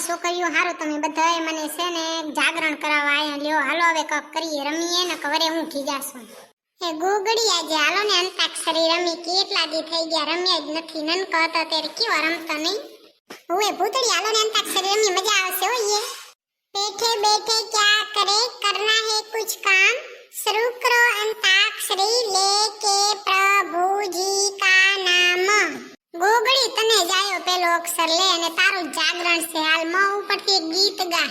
છોકરીઓ હારું, તમે બધાએ મને છે ને જાગરણ કરાવવા આયા. લ્યો, હાલો હવે કપ કરીએ, રમીએ, ને કવરે હું ખીજાશું એ ગોગડી આજે હાલો ને અંતાક્ષરી રમી. કેટલા દી થઈ ગયા, રમ્યા જ નથી. નનકો હતો ત્યારે કેવો રમતો નહીં. ઓએ ભૂતળી હાલો ને અંતાક્ષરી રમી, મજા આવશે ઓઈએ બેઠે બેઠે ક્યા કરે, કરના હે કુછ કામ? શરૂ અંતાક્ષરી લે કે પ્રભુજી કા નામ. ગોગડી તને જાયો પેલો અક્ષર લે અને તારું જાગરણ છે. હાલમાં ઉપરથી એક ગીત ગા.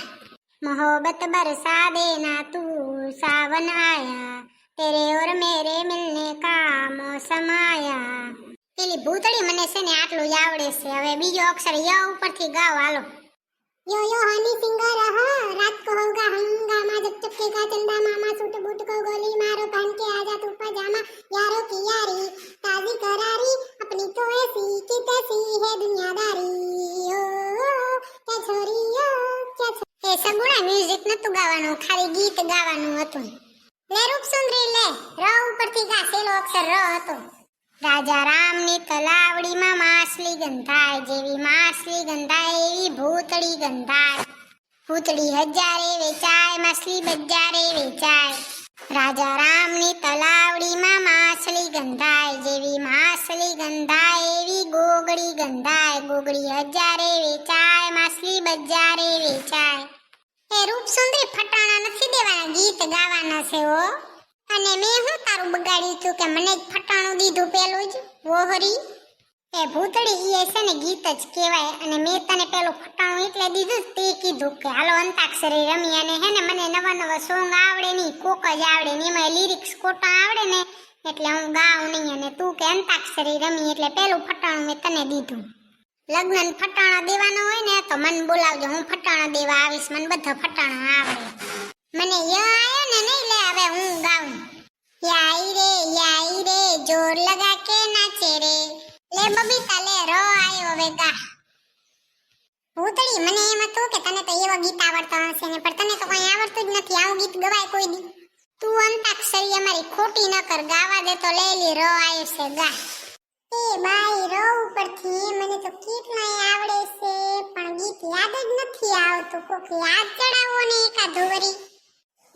મોહબ્બત બરસા દેના તું સાવન આયા. તેરે ઓર મેરે મિલને કા મોસમ આયા પેલી ભૂતડી મને છે ને આટલું જ આવડે છે. હવે બીજો અક્ષર ય ઉપરથી ગાવ, હાલો. યો યો, હની સિંગર હા રાત કો હોગા હંગામા જબ ચપકે કા ચંદા, મામા સૂટ બૂટ કો ગોલી, મારો પહન કે આજા તું પજામા. યારો કી યારી નતું ગાવાનું, ખાલી ગીત ગાવાનું હતું. લે રૂપ સુંદરી લે. ર ઉપરથી ગા અક્ષર ર હતો. રાજા રામની તલાવડીમાં માછલી ગંધાય, જેવી માછલી ગંધાય, એવી ભૂતળી ગંધાય. ભૂતળી હજારે વેચાય, માછલી બજારે વેચાય. રાજા રામની તલાવડીમાં માછલી ગંધાય, જેવી માછલી ગંધાય, એવી ગોગડી ગંધાય. ગોગડી હજારે વેચાય, માછલી બજારે વેચાય. રૂપ સુંદરી ફટાણા નથી દેવાના, ગીત ગાવાના છે ઓ અને મેં હું તારું બગાડ્યું તું કે મને જ ફટાણું દીધું પેલું જ? વોહરી એ ભૂતળી ઈ છે ને ગીત જ કહેવાય. અને મેં તને પેલું ફટાણું એટલે દીધું તે કીધું કે હાલો અંતાક્ષરી રમી અને હે ને મને નવા નવા સોંગ આવડે નહીં કોક જ આવડે ને એમાં લિરિક્સ ખોટા આવડે ને એટલે હું ગાઉં નહીં. અને તું કે અંતાક્ષરી રમી એટલે પેલું ફટાણું મેં તને દીધું. લગ્ન ફટાણા દેવાનું હોય ને તો મને બોલાવજો. હું ફટાણા દેવા આવીશ. મને બધા ફટાણા આવડે મને ય આયો ને નહીં લે હવે હું ગાઉં. યાઈ રે યાઈ રે, જોર લગા કે નાચે રે લે બબીતા, લે રો, આયો હવે ગા. ભૂતળી, મને એમ હતું કે તને તો એવો ગીત આવડતા હશે ને, પણ તને તો કઈ આવડતું જ નથી. આવું ગીત ગવાય કોઈ દી. તું અંતાક્ષરી અમારી ખોટી ન કર. ગાવા દે તો લે લી, રો, આયો છે, ગા. એ બાઈ રો ઉપરથી મને તો કેટલાય આવડે છે, પણ ગીત યાદ જ નથી આવતું. કોક યાદ ચડાવો ને એકાદું વરી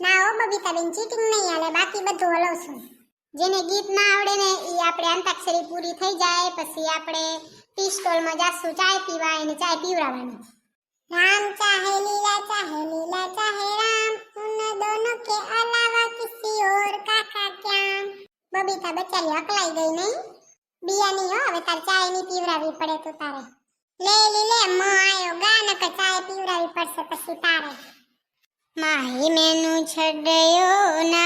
ના ઓ બબીતાબેન ચીટિંગ નહીં હાલે, બાકી બધું હલો છું જેને ગીત ના આવડે ને એ આપણે અંતાક્ષરી પૂરી થઈ જાય, પછી આપણે ટી સ્ટોલમાં જાશું ચાય પીવા એને ચાય પીવડાવવાની. રામ ચાહે લીલા ચાહે લીલા, ચાહે રામ. ઉન દોનો કે અલાવા કિસી ઓર કાકા ક્યાં. બબીતા બચારી અકલાઈ ગઈ નહીં? બિયાની હો હવે તારે ચાય ની પીવડાવવી પડે તો તારે લે લી લે મો આયો ગા નકર ચાય પીવડાવવી પડશે પછી તારે माही मैनू छड़यो ना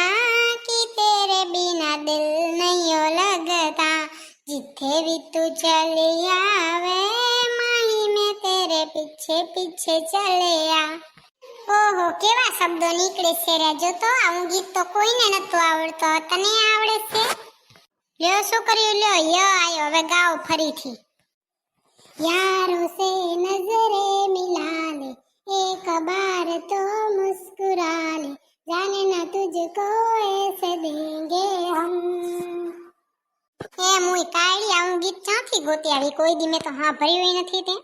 कि तेरे बिना दिल नहीं लगता जिथे भी तू चली आवे माही मैं तेरे पीछे पीछे चले आ ઓહો કેવા શબ્દો નીકળે છે રે જો તો આવું ગીત તો કોઈને નતું આવડતો તને આવડે છે લ્યો, શું કર્યું? લ્યો ય આયો, હવે ગાઓ ફરીથી. યારો સે નજરે મિલાલે, એક બાર તો મુસ્કુરાલે જાને ના તુજકો એસે દેંગે હમ. એ મુઈ કાળી આવું ગીત ક્યાંથી ગોતી કોઈ દી મેં તો હા ભર્યું નથી તે.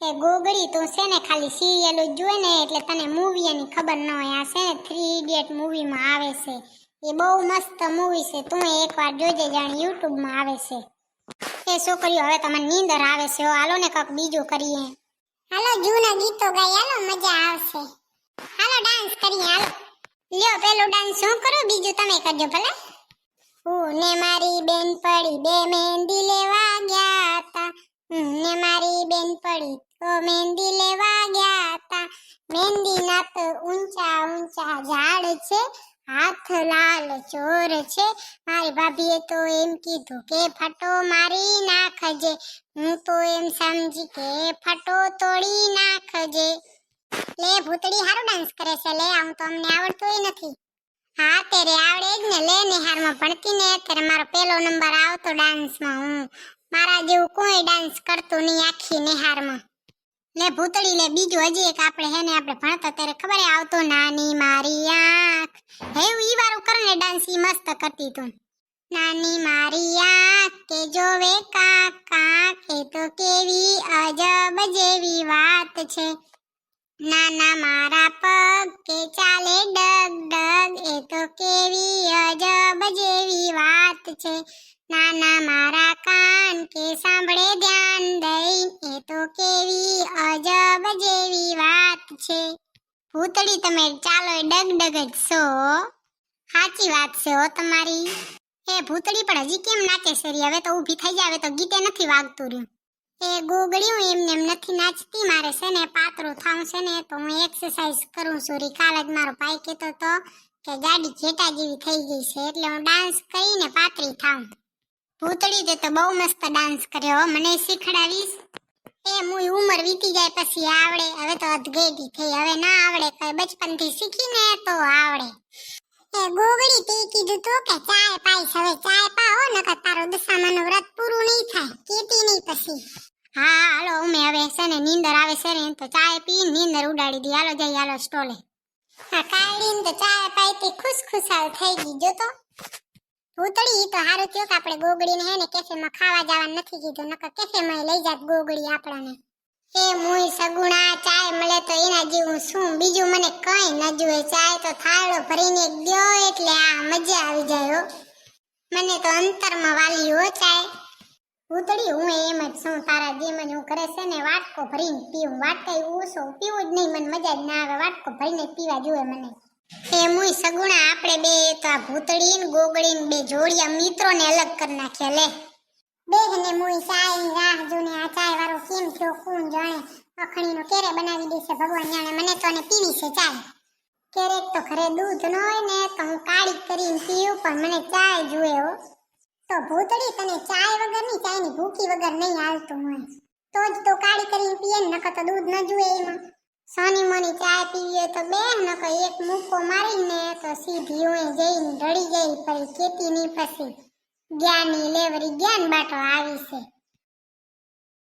એ ગોગડી તું છે ને ખાલી સિરિયલો જ ને, એટલે તને મૂવી એની ખબર ન હોય. આ છે ને થ્રી ઇડિયટ મૂવીમાં આવે છે. એ બહુ મસ્ત મૂવી છે. તું એકવાર જોજે જાણ યુટ્યુબમાં આવે છે. એ છોકરીઓ હવે તમને નીંદર આવે છે. હાલો ને કંઈક બીજું કરીએ. હાલો, જૂના ગીતો ગાઈ. હાલો, મજા આવશે. હાલો ડાન્સ કરીએ. હાલો. લ્યો, પેલો ડાન્સ શું કરો? બીજું તમે કરજો ભલે. હું ને મારી બેન પડી બે મહેંદી લેવા ગયા તા હું ને મારી બેન પડી તો મહેંદી લેવા ગયા તા મહેંદીના તો ઊંચા ઊંચા ઝાડ છે. હાથ લાલ ચોર છે. મારી ભાભીએ તો એમ કીધું કે, ફટો મારી નાખજે. હું તો એમ સમજી કે, ફટો તોડી નાખજે. લે, ભૂતડી હારું ડાન્સ કરે છે. લે, આવું તો અમને આવડતું નથી. હા તેરે આવડે જ ને. લે, નિહારમાં ભણતી ને. અત્યારે મારો પહેલો નંબર આવતો ડાન્સમાં હું. મારા જેવું કોઈ ડાન્સ કરતું નહીં આખી નિહારમાં. લે ભૂતળી લે બીજું હજી એક આપણે હે ને આપણે ભણતા ત્યારે ખબર આવતો નાની મારી આંખ. હે ઈ વારું કર ને ડાન્સ મસ્ત કરતી તું. નાની મારી આંખ કે જોવે કાકા, કે તો કેવી અજબ જેવી વાત છે. નાના મારા પગ કે ચાલે ડગ ડગ, એ તો કેવી અજબ જેવી વાત છે. નાના મારા કાન કે સાંભળે ધ્યાન દઈ કેવી અજબ જેવી વાત છે. ભૂતળી તમે ચાલો ડગ ડગ જ છો. સાચી વાત છે હો તમારી. એ ભૂતળી પણ હજી કેમ નાચે છે હવે તો ઊભી થઈ જાય તો ગીતે નથી વાગતું રહ્યું. એ ગોગળ્યું એમ નથી નાચતી, મારે છે ને પાતળું થાઉં છે ને તો હું એક્સરસાઇઝ કરું છું રી. કાલ જ મારો ભાઈ કહેતો તો કે ગાડી ઘેટા જેવી થઈ ગઈ છે, એટલે હું ડાન્સ કરીને પાતળી થાઉં. ભૂતળી તે તો બહુ મસ્ત ડાન્સ કર્યો મને શીખડાવીશ. એ મુય ઉંમર વીતી જાય પછી આવડે. હવે તો અધગેડી થઈ. હવે ના આવડે. કઈ બચપનથી શીખીને તો આવડે. એ ગોગડી તે કીધું તો કે ચાય પાઈશ. હવે ચાય પાઓ નકર તારો દશામાનું વ્રત પૂરું નહીં થાય. કેતી નહીં પછી. હા, હાલો, અમે હવે છે ને નીંદર આવે છે ને, તો ચાય પી, નીંદર ઉડાડી દી. હાલો જઈ હાલો, સ્ટોલે. હા કાળીન તો ચાય પાઈતી ખુશ ખુશાલ થઈ ગઈ. જો તો. ભૂતળી તો હારું થયું કે આપણે ગોગડીને હે ને કેફેમાં ખાવા જવાનું નથી કીધું. નકર કેફેમાં લઈ જાત ગોગડી આપણને. એ મુય સગુણા, ચાય મળે તો એના જેવું શું? બીજું મને કઈ ન જુએ. ચાય તો થાળો ભરીને દ્યો એટલે આ મજા આવી જાય મને તો અંતરમાં વાલી હો ચાય. ભૂતળી હું એમ જ છું, તારા જેમ જ હું કરે છે ને વાટકો ભરીને પીવું વાટકા ઓછો પીવું જ નહીં. મને મજા જ ના આવે. વાટકો ભરીને પીવા જોઈએ મને. એ મુય સગુણા આપણે બે તો આ ભૂતળી ને ગોગળી ને બે જોડિયા મિત્રોને અલગ કરી નાખ્યા લે. બેહને મુઈ ની રાહ જોને આ ચાય વાળો કેમ થયો, કોણ જાણે? અખણીનો કેરે બનાવી દેશે, ભગવાન જાણે મને તો ને પીવી છે ચાય ક્યારેક તો ઘરે દૂધ ન હોય ને, તો હું કાળી કરીને પીવું, પણ મને ચાય જુએ હો. તો ભૂતળી તને ચાય વગરની ચાયની ભૂખી વગર નહીં હાલતું હોય. તો જ તો કાળી કરીને પીએ ને, નકર તો દૂધ ન જુએ એમાં. સોની મની ચાય પીવી તો બે નકર એક મૂકો મારીને તો સીધી હું જઈને ઢળી ગઈ પછી કેતી નહીં પછી. જ્ઞાની લેવરી જ્ઞાન બાટો આવી છે.